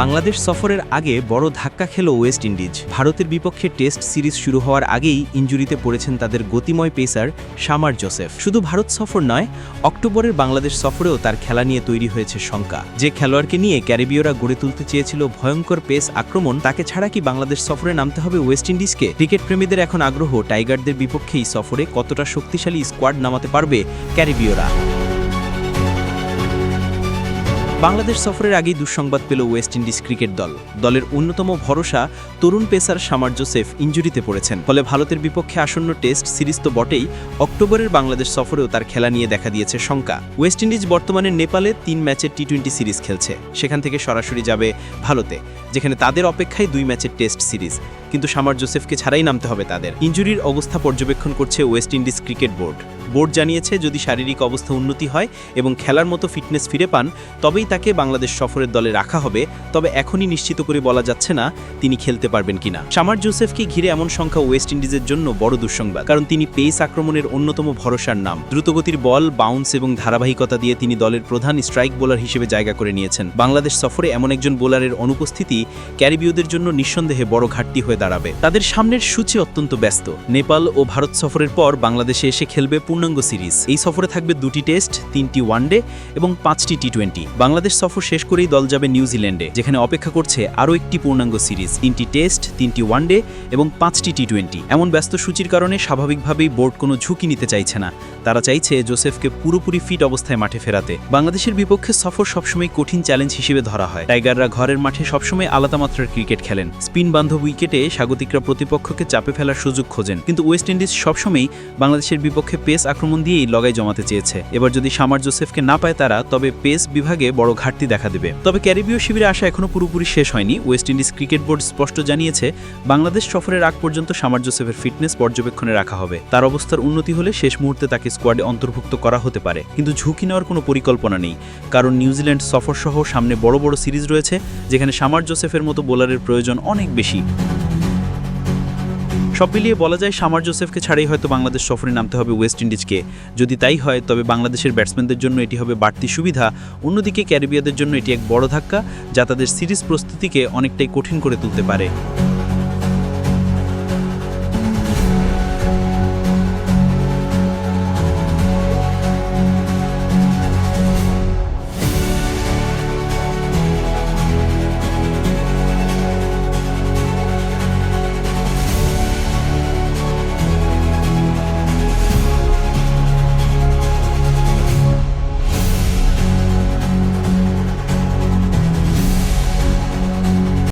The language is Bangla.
বাংলাদেশ সফরের আগে বড় ধাক্কা খেল ওয়েস্ট ইন্ডিজ। ভারতের বিপক্ষে টেস্ট সিরিজ শুরু হওয়ার আগেই ইঞ্জুরিতে পড়েছেন তাদের গতিময় পেসার শামার জোসেফ। শুধু ভারত সফর নয়, অক্টোবরের বাংলাদেশ সফরেও তার খেলা নিয়ে তৈরি হয়েছে শঙ্কা। যে খেলোয়াড়কে নিয়ে ক্যারিবীয়রা গড়ে তুলতে চেয়েছিল ভয়ঙ্কর পেস আক্রমণ, তাকে ছাড়া কি বাংলাদেশ সফরে নামতে হবে ওয়েস্ট ইন্ডিজকে? ক্রিকেট প্রেমীদের এখন আগ্রহ, টাইগারদের বিপক্ষেই সফরে কতটা শক্তিশালী স্কোয়াড নামাতে পারবে ক্যারিবীয়রা? বাংলাদেশ সফরের আগেই দুঃসংবাদ পেল ওয়েস্ট ইন্ডিজ ক্রিকেট দল। দলের অন্যতম ভরসা, তরুণ পেসার শামার জোসেফ ইঞ্জুরিতে পড়েছেন। ফলে ভারতের বিপক্ষে আসন্ন টেস্ট সিরিজ তো বটেই, অক্টোবরের বাংলাদেশ সফরেও তার খেলা নিয়ে দেখা দিয়েছে শঙ্কা। ওয়েস্ট ইন্ডিজ বর্তমানে নেপালে তিন ম্যাচের টি টোয়েন্টি সিরিজ খেলছে। সেখান থেকে সরাসরি যাবে ভারতে, যেখানে তাদের অপেক্ষায় দুই ম্যাচের টেস্ট সিরিজ। কিন্তু শামার জোসেফকে ছাড়াই নামতে হবে তাদের। ইঞ্জুরির অবস্থা পর্যবেক্ষণ করছে West Indies cricket board. Board জানিয়েছে, যদি শারীরিক অবস্থা উন্নতি হয় এবং খেলার মতো ফিটনেস ফিরে পান, তবেই তাকে বাংলাদেশ সফরের দলে রাখা হবে। তবে এখনই নিশ্চিত করে বলা যাচ্ছে না তিনি খেলতে পারবেন কিনা। সামার জোসেফকে ঘিরে এমন সংখ্যা ওয়েস্ট ইন্ডিজের জন্য বড় দুঃসংবাদ, কারণ তিনি পেস আক্রমণের অন্যতম ভরসার নাম। দ্রুতগতির বল, বাউন্স এবং ধারাবাহিকতা দিয়ে তিনি দলের প্রধান স্ট্রাইক বোলার হিসেবে জায়গা করে নিয়েছেন। বাংলাদেশ সফরে এমন একজন বোলারের অনুপস্থিতি ক্যারিবীয়দের জন্য নিঃসন্দেহে বড় ঘাটতি হয়ে দাঁড়াবে। তাদের সামনের সূচি অত্যন্ত ব্যস্ত। নেপাল ও ভারত সফরের পর বাংলাদেশে এসে খেলবে পূর্ণাঙ্গ সিরিজ। এই সফরে থাকবে দুটি টেস্ট, তিনটি ওয়ানডে এবং পাঁচটি টি টোয়েন্টি বাংলাদেশ সফর শেষ করেই দল যাবে নিউজিল্যান্ডে, যেখানে অপেক্ষা করছে আরও একটি পূর্ণাঙ্গ সিরিজ, তিনটি টেস্ট, তিনটি ওয়ানডে এবং পাঁচটি টি টোয়েন্টি এমন ব্যস্ত সূচির কারণে স্বাভাবিকভাবেই বোর্ড কোনো ঝুঁকি নিতে চাইছে না। তারা চাইছে জোসেফকে পুরোপুরি ফিট অবস্থায় মাঠে ফেরাতে। বাংলাদেশের বিপক্ষে সফর সবসময় কঠিন চ্যালেঞ্জ হিসেবে ধরা হয়। টাইগাররা ঘরের মাঠে সবসময় আলাদা মাত্রার ক্রিকেট খেলেন। স্পিন বান্ধব উইকেটে স্বাগতিকরা প্রতিপক্ষকে চাপে ফেলার সুযোগ খোঁজেন। কিন্তু ওয়েস্ট ইন্ডিজ সবসময়ই বাংলাদেশের বিপক্ষে পেস আক্রমণ দিয়েই লগাই জমাতে চেয়েছে। এবার যদি সামার জোসেফকে না পায় তারা, তবে পেস বিভাগে বড় ঘাটতি দেখা দেবে। তবে ক্যারিবীয় শিবিরে আসা এখনও পুরোপুরি শেষ হয়নি। ওয়েস্ট ইন্ডিজ ক্রিকেট বোর্ড স্পষ্ট জানিয়েছে, বাংলাদেশ সফরের আগ পর্যন্ত সামার জোসেফের ফিটনেস পর্যবেক্ষণে রাখা হবে। তার অবস্থার উন্নতি হলে শেষ মুহূর্তে তাকে স্কোয়াডে অন্তর্ভুক্ত করা হতে পারে। কিন্তু ঝুঁকি নেওয়ার কোনো পরিকল্পনা নেই। কারণ নিউজিল্যান্ড সফর সহ সামনে বড় বড় সিরিজ রয়েছে, যেখানে সামার জোসেফের মতো বোলারের প্রয়োজন অনেক বেশি। সব মিলিয়ে বলা যায় সামার জোসেফকে ছাড়াই হয়তো বাংলাদেশ সফরে নামতে হবে ওয়েস্ট ইন্ডিজকে। যদি তাই হয়, তবে বাংলাদেশের ব্যাটসম্যানদের জন্য এটি হবে বাড়তি সুবিধা। অন্যদিকে ক্যারিবিয়াদের জন্য এটি এক বড় ধাক্কা, যা তাদের সিরিজ প্রস্তুতিকে অনেকটাই কঠিন করে তুলতে পারে।